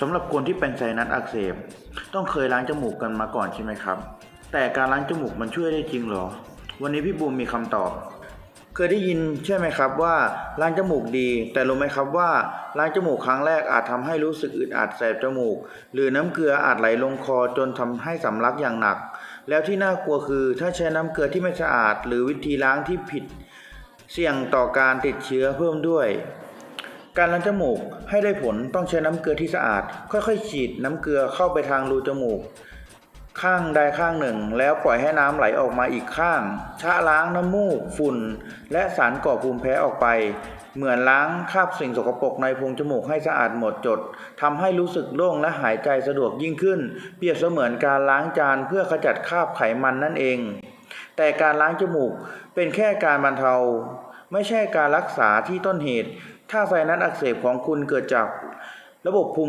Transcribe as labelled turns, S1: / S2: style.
S1: สำหรับคนที่เป็นไซนัสอักเสบต้องเคยล้างจมูกกันมาก่อนใช่ไหมครับ แต่การล้างจมูกมันช่วยได้จริงเหรอ วันนี้พี่บูมมีคำตอบ เคยได้ยินใช่ไหมครับว่าล้างจมูกดี แต่รู้ไหมครับว่าล้างจมูกครั้งแรกอาจทำให้รู้สึกอึดอัดแสบจมูก หรือน้ำเกลืออาจไหลลงคอจนทำให้สำลักอย่างหนัก แล้วที่น่ากลัวคือถ้าใช้น้ำเกลือที่ไม่สะอาด หรือวิธีล้างที่ผิด เสี่ยงต่อการติดเชื้อเพิ่มด้วย การล้างจมูกให้ได้ผลต้องใช้น้ำเกลือที่สะอาด ค่อยๆ ฉีดน้ำเกลือเข้าไปทางรูจมูก ข้างใดข้างหนึ่ง แล้วปล่อยให้น้ำไหลออกมาอีกข้างชะล้างน้ำมูก ฝุ่น และสารก่อภูมิแพ้ออกไป เหมือนล้างคราบสิ่งสกปรกในโพรงจมูกให้สะอาดหมดจดทำให้รู้สึกโล่งและหายใจสะดวกยิ่งขึ้น เปรียบเสมือนการล้างจานเพื่อขจัดคราบไขมันนั่นเอง แต่การล้างจมูกเป็นแค่การบรรเทา ไม่ใช่การรักษาที่ต้นเหตุ ถ้าไซนัสอักเสบของคุณเกิดจากระบบภูมิ